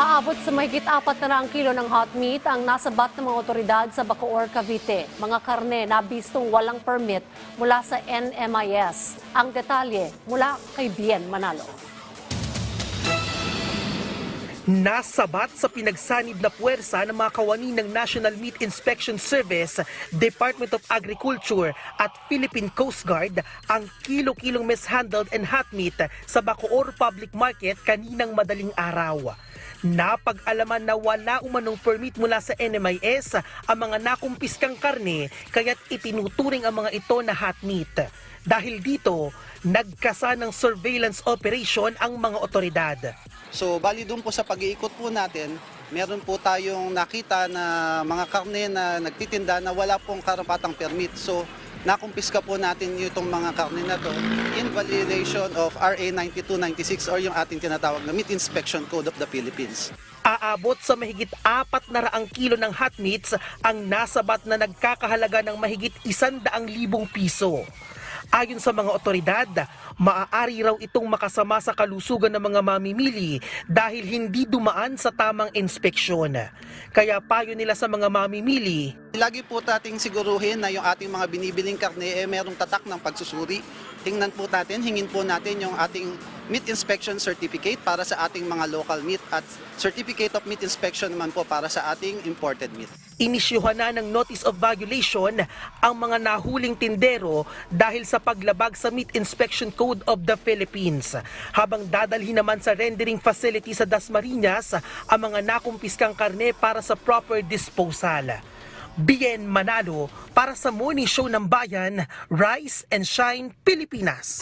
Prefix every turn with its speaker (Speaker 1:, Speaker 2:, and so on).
Speaker 1: Aabot sa mahigit apat na raang kilo ng hot meat ang nasabat ng mga otoridad sa Bacoor, Cavite. Mga karne na bistong walang permit mula sa NMIS. Ang detalye mula kay Bien Manalo.
Speaker 2: Nasabat sa pinagsanib na puwersa ng mga kawani ng National Meat Inspection Service, Department of Agriculture at Philippine Coast Guard ang kilo-kilong mishandled and hot meat sa Bacoor Public Market kaninang madaling araw. Napag-alaman na wala umanong permit mula sa NMIS ang mga nakumpiskang karne kaya't itinuturing ang mga ito na hot meat. Dahil dito, nagkasa ng surveillance operation ang mga otoridad.
Speaker 3: So bali doon po sa pag-iikot po natin, meron po tayong nakita na mga karne na nagtitinda na wala pong karapatang permit. So nakumpiska po natin itong mga karne na to in violation of RA 9296 or yung ating tinatawag na Meat Inspection Code of the Philippines.
Speaker 2: Aabot sa mahigit apat na raang kilo ng hot meats ang nasabat na nagkakahalaga ng mahigit isandaang libong piso. Ayon sa mga otoridad, maaari raw itong makasama sa kalusugan ng mga mamimili dahil hindi dumaan sa tamang inspeksyon. Kaya payo nila sa mga mamimili,
Speaker 3: Lagi po nating siguruhin na yung ating mga binibiling karne eh merong tatak ng pagsusuri. Tingnan po natin, hingin po natin yung ating meat inspection certificate para sa ating mga local meat at certificate of meat inspection naman po para sa ating imported meat.
Speaker 2: inisyuhan na ng notice of violation ang mga nahuling tindero dahil sa paglabag sa Meat Inspection Code of the Philippines. Habang dadalhin naman sa rendering facility sa Dasmariñas ang mga nakumpiskang karne para sa proper disposal. Bien Manalo para sa Morning Show ng Bayan, Rise and Shine Pilipinas.